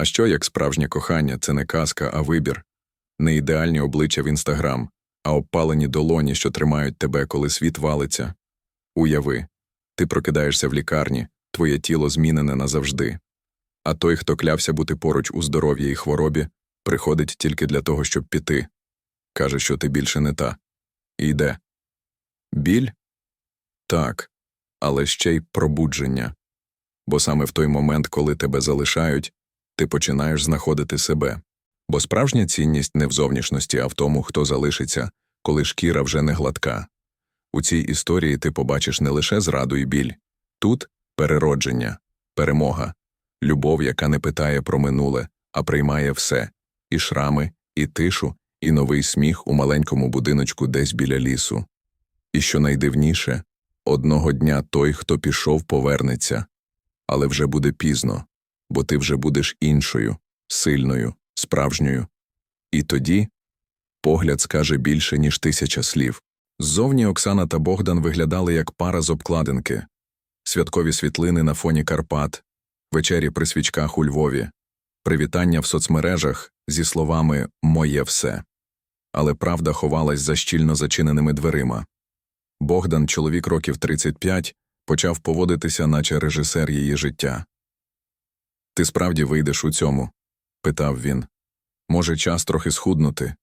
А що як справжнє кохання це не казка, а вибір, не ідеальні обличчя в інстаграм, а обпалені долоні, що тримають тебе, коли світ валиться. Уяви, ти прокидаєшся в лікарні, твоє тіло змінене назавжди. А той, хто клявся бути поруч у здоров'ї і хворобі, приходить тільки для того, щоб піти. Каже, що ти більше не та. І йде. Біль? Так, але ще й пробудження. Бо саме в той момент, коли тебе залишають, ти починаєш знаходити себе. Бо справжня цінність не в зовнішності, а в тому, хто залишиться, коли шкіра вже не гладка. У цій історії ти побачиш не лише зраду і біль тут переродження, перемога, любов, яка не питає про минуле, а приймає все і шрами, і тишу, і новий сміх у маленькому будиночку десь біля лісу. І що найдивніше, одного дня той, хто пішов, повернеться, але вже буде пізно, бо ти вже будеш іншою, сильною, справжньою. І тоді погляд скаже більше, ніж тисяча слів. Ззовні Оксана та Богдан виглядали як пара з обкладинки, святкові світлини на фоні Карпат, вечері при свічках у Львові, привітання в соцмережах зі словами Моє все. Але правда ховалась за щільно зачиненими дверима. Богдан, чоловік років 35, почав поводитися, наче режисер її життя. Ти справді вийдеш у цьому? питав він. Може, час трохи схуднути?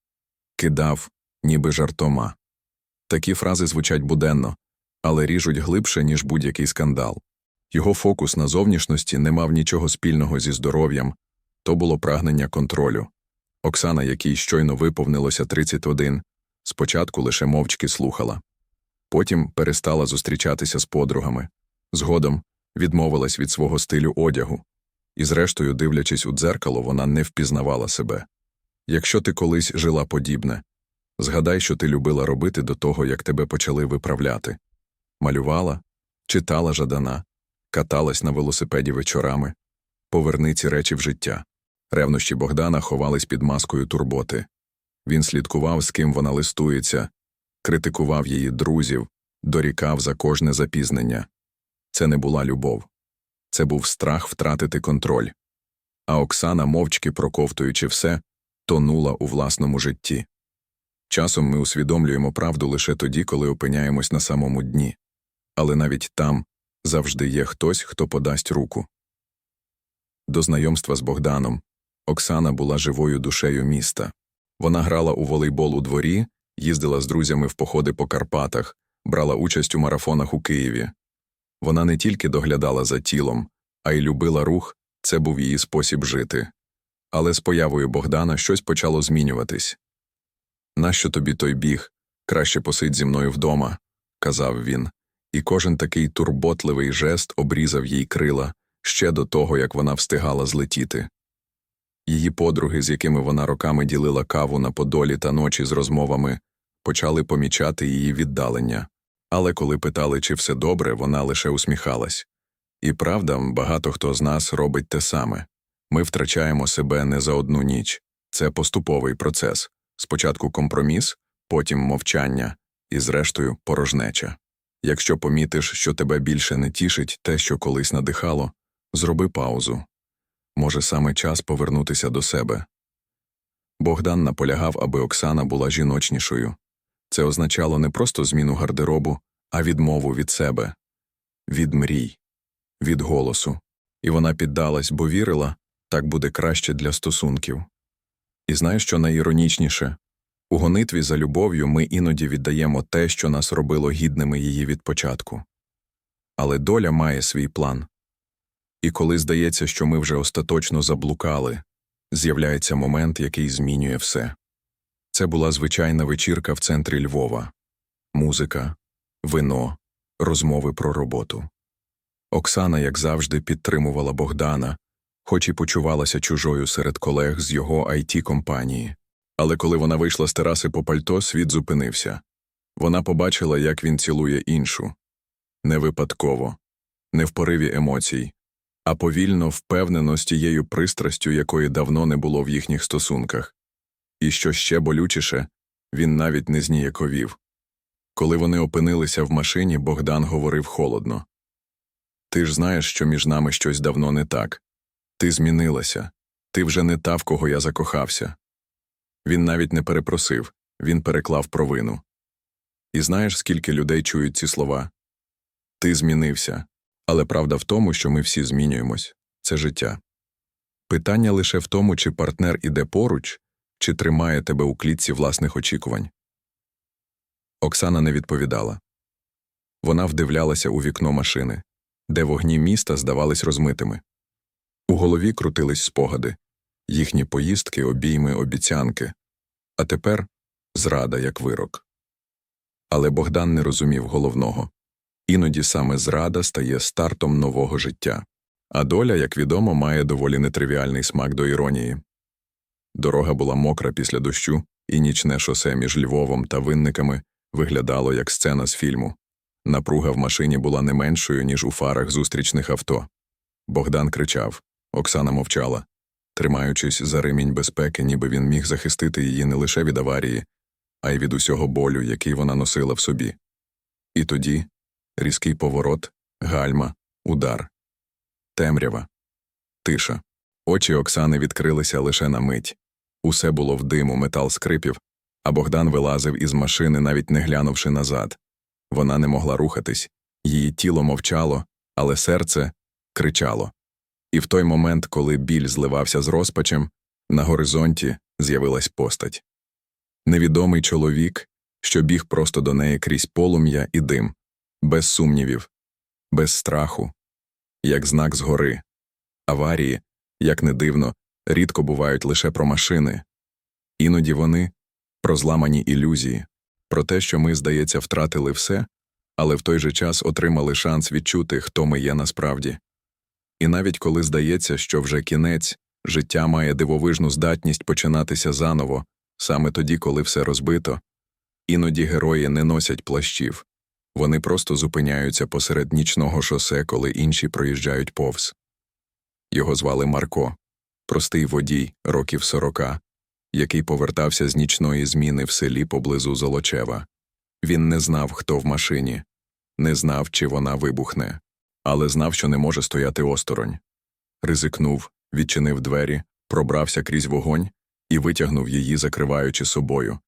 Кидав, ніби жартома. Такі фрази звучать буденно, але ріжуть глибше, ніж будь-який скандал. Його фокус на зовнішності не мав нічого спільного зі здоров'ям, то було прагнення контролю. Оксана, якій щойно виповнилося 31, спочатку лише мовчки слухала. Потім перестала зустрічатися з подругами, згодом відмовилась від свого стилю одягу, і, зрештою, дивлячись у дзеркало, вона не впізнавала себе. Якщо ти колись жила подібне, згадай, що ти любила робити до того, як тебе почали виправляти малювала, читала жадана, каталась на велосипеді вечорами, поверни ці речі в життя. Ревнощі Богдана ховались під маскою турботи. Він слідкував, з ким вона листується, критикував її друзів, дорікав за кожне запізнення. Це не була любов. Це був страх втратити контроль. А Оксана, мовчки проковтуючи все, тонула у власному житті. Часом ми усвідомлюємо правду лише тоді, коли опиняємось на самому дні. Але навіть там завжди є хтось, хто подасть руку. До знайомства з Богданом Оксана була живою душею міста. Вона грала у волейбол у дворі, їздила з друзями в походи по Карпатах, брала участь у марафонах у Києві. Вона не тільки доглядала за тілом, а й любила рух це був її спосіб жити. Але з появою Богдана щось почало змінюватись. Нащо тобі той біг? Краще посидь зі мною вдома, казав він, і кожен такий турботливий жест обрізав їй крила ще до того, як вона встигала злетіти. Її подруги, з якими вона роками ділила каву на подолі та ночі з розмовами, почали помічати її віддалення. Але коли питали, чи все добре, вона лише усміхалась. І правда, багато хто з нас робить те саме ми втрачаємо себе не за одну ніч, це поступовий процес спочатку компроміс, потім мовчання і, зрештою, порожнеча. Якщо помітиш, що тебе більше не тішить те, що колись надихало, зроби паузу. Може, саме час повернутися до себе. Богдан наполягав, аби Оксана була жіночнішою. Це означало не просто зміну гардеробу, а відмову від себе, від мрій, від голосу. І вона піддалась, бо вірила, так буде краще для стосунків. І знаєш, що найіронічніше? У гонитві за любов'ю ми іноді віддаємо те, що нас робило гідними її від початку. Але доля має свій план. І коли здається, що ми вже остаточно заблукали, з'являється момент, який змінює все. Це була звичайна вечірка в центрі Львова музика, вино, розмови про роботу. Оксана, як завжди, підтримувала Богдана, хоч і почувалася чужою серед колег з його it компанії. Але коли вона вийшла з тераси по пальто, світ зупинився. Вона побачила, як він цілує іншу не випадково, не в пориві емоцій, а повільно, впевнено з тією пристрастю, якої давно не було в їхніх стосунках. І що ще болючіше, він навіть не зніяковів. Коли вони опинилися в машині, Богдан говорив холодно Ти ж знаєш, що між нами щось давно не так. Ти змінилася, Ти вже не та, в кого я закохався. Він навіть не перепросив, він переклав провину. І знаєш, скільки людей чують ці слова? Ти змінився, але правда в тому, що ми всі змінюємось це життя. Питання лише в тому, чи партнер іде поруч, чи тримає тебе у клітці власних очікувань. Оксана не відповідала. Вона вдивлялася у вікно машини, де вогні міста здавались розмитими. У голові крутились спогади, їхні поїздки, обійми, обіцянки, а тепер зрада як вирок. Але Богдан не розумів головного іноді саме зрада стає стартом нового життя, а доля, як відомо, має доволі нетривіальний смак до іронії. Дорога була мокра після дощу, і нічне шосе між Львовом та винниками виглядало як сцена з фільму. Напруга в машині була не меншою, ніж у фарах зустрічних авто. Богдан кричав, Оксана мовчала, тримаючись за ремінь безпеки, ніби він міг захистити її не лише від аварії, а й від усього болю, який вона носила в собі. І тоді різкий поворот, гальма, удар, темрява, тиша. Очі Оксани відкрилися лише на мить. Усе було в диму, метал скрипів, а Богдан вилазив із машини, навіть не глянувши назад. Вона не могла рухатись, її тіло мовчало, але серце кричало. І в той момент, коли біль зливався з розпачем, на горизонті з'явилась постать. Невідомий чоловік, що біг просто до неї крізь полум'я і дим, без сумнівів, без страху, як знак згори. Аварії, як не дивно, рідко бувають лише про машини. Іноді вони про зламані ілюзії, про те, що ми, здається, втратили все, але в той же час отримали шанс відчути, хто ми є насправді. І навіть коли здається, що вже кінець, життя має дивовижну здатність починатися заново, саме тоді, коли все розбито, іноді герої не носять плащів, вони просто зупиняються посеред нічного шосе, коли інші проїжджають повз. Його звали Марко, простий водій, років сорока, який повертався з нічної зміни в селі поблизу Золочева. Він не знав, хто в машині, не знав, чи вона вибухне, але знав, що не може стояти осторонь. Ризикнув, відчинив двері, пробрався крізь вогонь і витягнув її, закриваючи собою.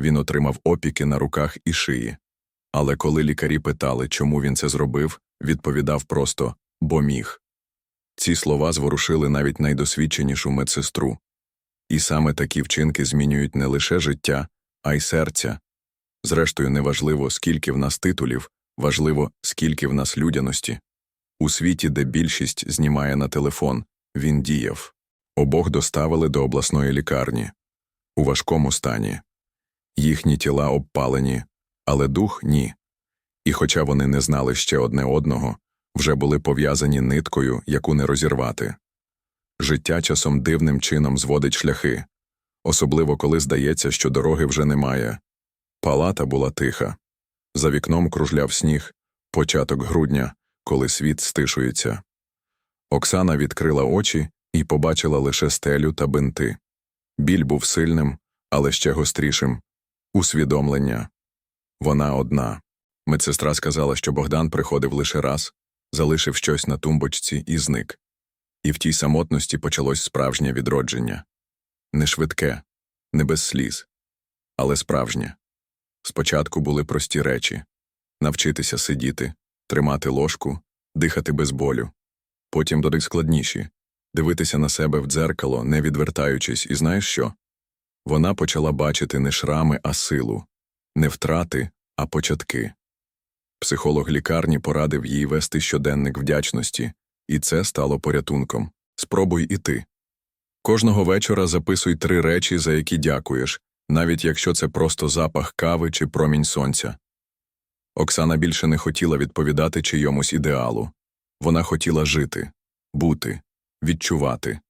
Він отримав опіки на руках і шиї. Але коли лікарі питали, чому він це зробив, відповідав просто бо міг. Ці слова зворушили навіть найдосвідченішу медсестру. І саме такі вчинки змінюють не лише життя, а й серця. Зрештою, неважливо, скільки в нас титулів, важливо, скільки в нас людяності. У світі, де більшість знімає на телефон, він діяв. Обох доставили до обласної лікарні у важкому стані. Їхні тіла обпалені, але дух ні. І хоча вони не знали ще одне одного, вже були пов'язані ниткою, яку не розірвати. Життя часом дивним чином зводить шляхи, особливо коли здається, що дороги вже немає. Палата була тиха. За вікном кружляв сніг, початок грудня, коли світ стишується. Оксана відкрила очі і побачила лише стелю та бинти. Біль був сильним, але ще гострішим усвідомлення. Вона одна. Медсестра сказала, що Богдан приходив лише раз, залишив щось на тумбочці і зник. І в тій самотності почалось справжнє відродження. Не швидке, не без сліз, але справжнє. Спочатку були прості речі навчитися сидіти, тримати ложку, дихати без болю. Потім дори складніші дивитися на себе в дзеркало, не відвертаючись, і знаєш що? Вона почала бачити не шрами, а силу, не втрати, а початки. Психолог лікарні порадив їй вести щоденник вдячності, і це стало порятунком. Спробуй і ти. Кожного вечора записуй три речі, за які дякуєш, навіть якщо це просто запах кави чи промінь сонця. Оксана більше не хотіла відповідати чийомусь ідеалу. Вона хотіла жити, бути, відчувати.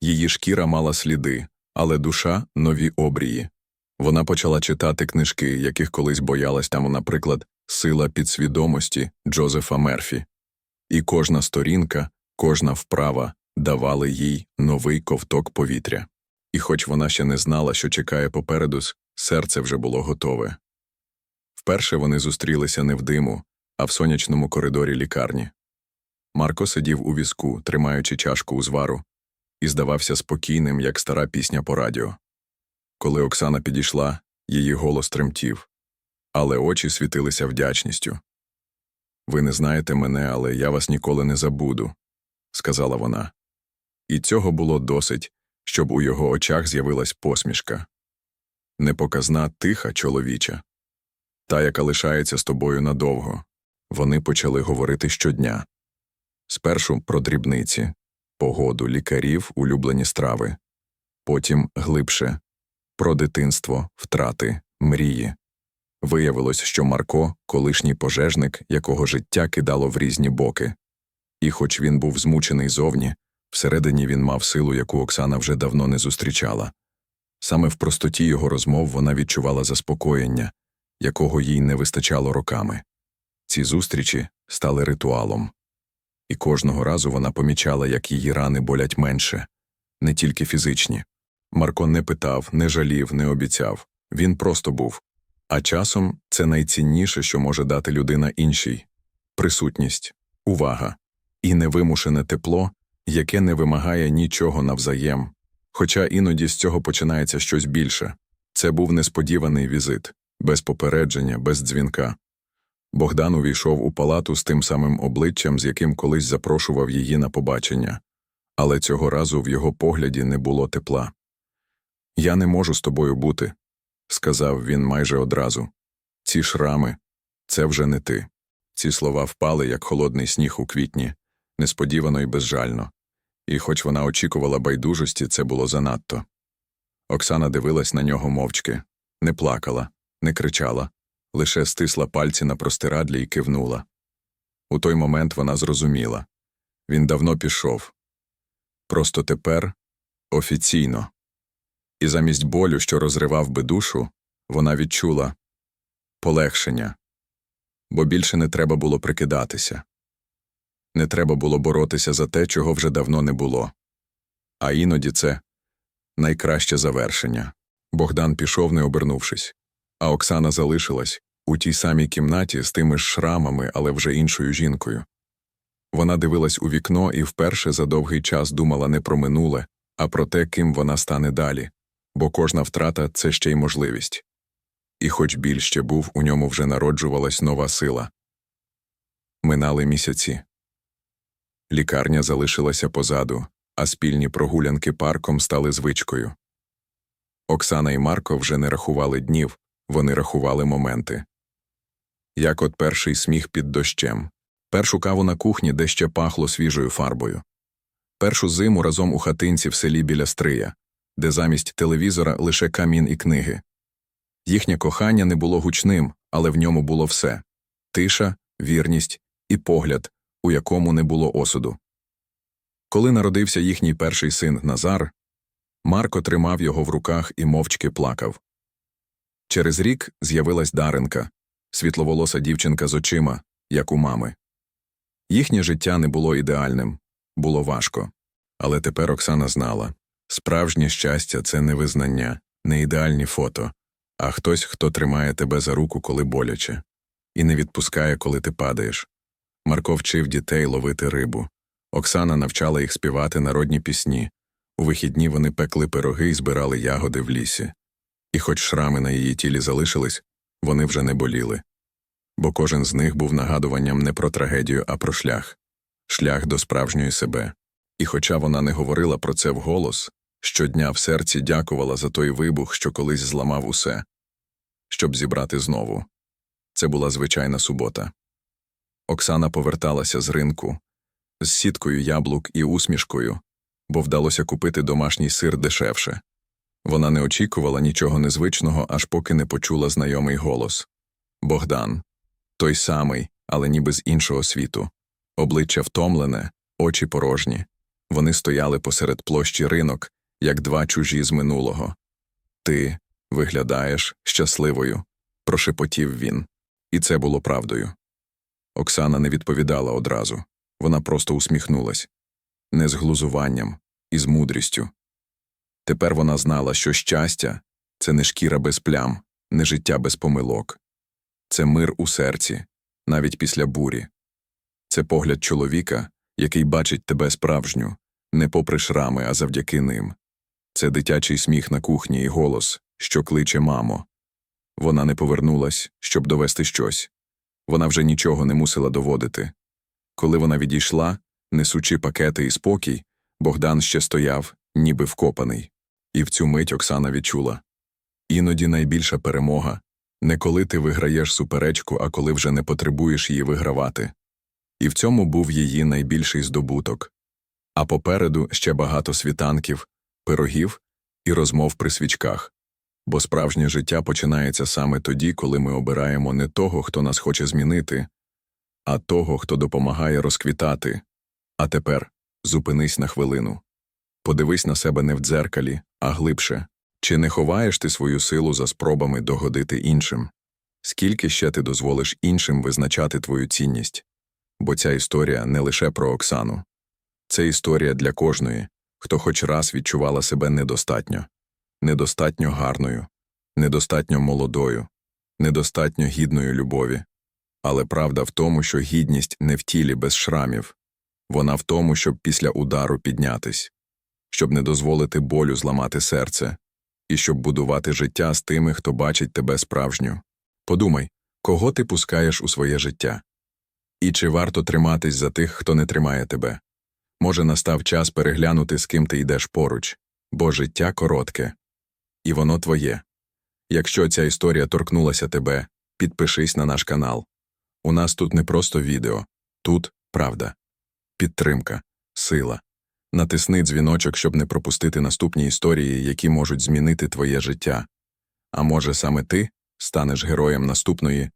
Її шкіра мала сліди, але душа нові обрії. Вона почала читати книжки, яких колись боялась там, наприклад, Сила підсвідомості Джозефа Мерфі. І кожна сторінка, кожна вправа давали їй новий ковток повітря. І хоч вона ще не знала, що чекає попереду, серце вже було готове. Вперше вони зустрілися не в диму, а в сонячному коридорі лікарні. Марко сидів у візку, тримаючи чашку узвару, і здавався спокійним, як стара пісня по радіо. Коли Оксана підійшла, її голос тремтів, але очі світилися вдячністю. Ви не знаєте мене, але я вас ніколи не забуду, сказала вона. І цього було досить, щоб у його очах з'явилась посмішка. Непоказна, тиха чоловіча, та, яка лишається з тобою надовго. Вони почали говорити щодня. Спершу про дрібниці, погоду, лікарів, улюблені страви, потім глибше про дитинство, втрати, мрії. Виявилось, що Марко колишній пожежник, якого життя кидало в різні боки. І хоч він був змучений зовні, всередині він мав силу, яку Оксана вже давно не зустрічала. Саме в простоті його розмов вона відчувала заспокоєння, якого їй не вистачало роками. Ці зустрічі стали ритуалом. І кожного разу вона помічала, як її рани болять менше, не тільки фізичні. Марко не питав, не жалів, не обіцяв. Він просто був. А часом це найцінніше, що може дати людина іншій присутність, увага і невимушене тепло, яке не вимагає нічого навзаєм. Хоча іноді з цього починається щось більше. Це був несподіваний візит, без попередження, без дзвінка. Богдан увійшов у палату з тим самим обличчям, з яким колись запрошував її на побачення, але цього разу в його погляді не було тепла. Я не можу з тобою бути, сказав він майже одразу. Ці шрами це вже не ти. Ці слова впали, як холодний сніг у квітні, несподівано і безжально. І хоч вона очікувала байдужості, це було занадто. Оксана дивилась на нього мовчки, не плакала, не кричала, лише стисла пальці на простирадлі і кивнула. У той момент вона зрозуміла він давно пішов. Просто тепер офіційно. І замість болю, що розривав би душу, вона відчула полегшення, бо більше не треба було прикидатися. Не треба було боротися за те, чого вже давно не було. А іноді це найкраще завершення. Богдан пішов, не обернувшись, а Оксана залишилась у тій самій кімнаті з тими ж шрамами, але вже іншою жінкою. Вона дивилась у вікно і вперше за довгий час думала не про минуле, а про те, ким вона стане далі, бо кожна втрата це ще й можливість. І хоч біль ще був, у ньому вже народжувалась нова сила. Минали місяці. Лікарня залишилася позаду, а спільні прогулянки парком стали звичкою. Оксана і Марко вже не рахували днів, вони рахували моменти. Як от перший сміх під дощем, першу каву на кухні, де ще пахло свіжою фарбою, першу зиму разом у хатинці в селі біля Стрия, де замість телевізора лише камін і книги. Їхнє кохання не було гучним, але в ньому було все тиша, вірність і погляд, у якому не було осуду. Коли народився їхній перший син Назар, Марко тримав його в руках і мовчки плакав. Через рік з'явилась Даренка, світловолоса дівчинка з очима, як у мами. Їхнє життя не було ідеальним, було важко. Але тепер Оксана знала справжнє щастя це не визнання, не ідеальні фото, а хтось, хто тримає тебе за руку, коли боляче, і не відпускає, коли ти падаєш. Марко вчив дітей ловити рибу. Оксана навчала їх співати народні пісні. У вихідні вони пекли пироги і збирали ягоди в лісі. І хоч шрами на її тілі залишились, вони вже не боліли. Бо кожен з них був нагадуванням не про трагедію, а про шлях шлях до справжньої себе. І хоча вона не говорила про це вголос, щодня в серці дякувала за той вибух, що колись зламав усе, щоб зібрати знову. Це була звичайна субота. Оксана поверталася з ринку з сіткою яблук і усмішкою, бо вдалося купити домашній сир дешевше. Вона не очікувала нічого незвичного, аж поки не почула знайомий голос Богдан. Той самий, але ніби з іншого світу. Обличчя втомлене, очі порожні. Вони стояли посеред площі ринок, як два чужі з минулого. Ти виглядаєш щасливою, прошепотів він. І це було правдою. Оксана не відповідала одразу. Вона просто усміхнулась не з глузуванням, і з мудрістю. Тепер вона знала, що щастя це не шкіра без плям, не життя без помилок, це мир у серці, навіть після бурі. Це погляд чоловіка, який бачить тебе справжню, не попри шрами, а завдяки ним. Це дитячий сміх на кухні і голос, що кличе мамо. Вона не повернулась, щоб довести щось. Вона вже нічого не мусила доводити. Коли вона відійшла, несучи пакети і спокій, Богдан ще стояв, ніби вкопаний. І в цю мить Оксана відчула. Іноді найбільша перемога не коли ти виграєш суперечку, а коли вже не потребуєш її вигравати. І в цьому був її найбільший здобуток. А попереду ще багато світанків, пирогів і розмов при свічках. Бо справжнє життя починається саме тоді, коли ми обираємо не того, хто нас хоче змінити, а того, хто допомагає розквітати. А тепер зупинись на хвилину. Подивись на себе не в дзеркалі, а глибше. Чи не ховаєш ти свою силу за спробами догодити іншим? Скільки ще ти дозволиш іншим визначати твою цінність? Бо ця історія не лише про Оксану. Це історія для кожної, хто хоч раз відчувала себе недостатньо, недостатньо гарною, недостатньо молодою, недостатньо гідною любові. Але правда в тому, що гідність не в тілі без шрамів, вона в тому, щоб після удару піднятись, щоб не дозволити болю зламати серце, і щоб будувати життя з тими, хто бачить тебе справжню. Подумай, кого ти пускаєш у своє життя? І чи варто триматись за тих, хто не тримає тебе? Може, настав час переглянути, з ким ти йдеш поруч, бо життя коротке. І воно твоє. Якщо ця історія торкнулася тебе, підпишись на наш канал. У нас тут не просто відео, тут правда. Підтримка, сила. Натисни дзвіночок, щоб не пропустити наступні історії, які можуть змінити твоє життя. А може, саме ти станеш героєм наступної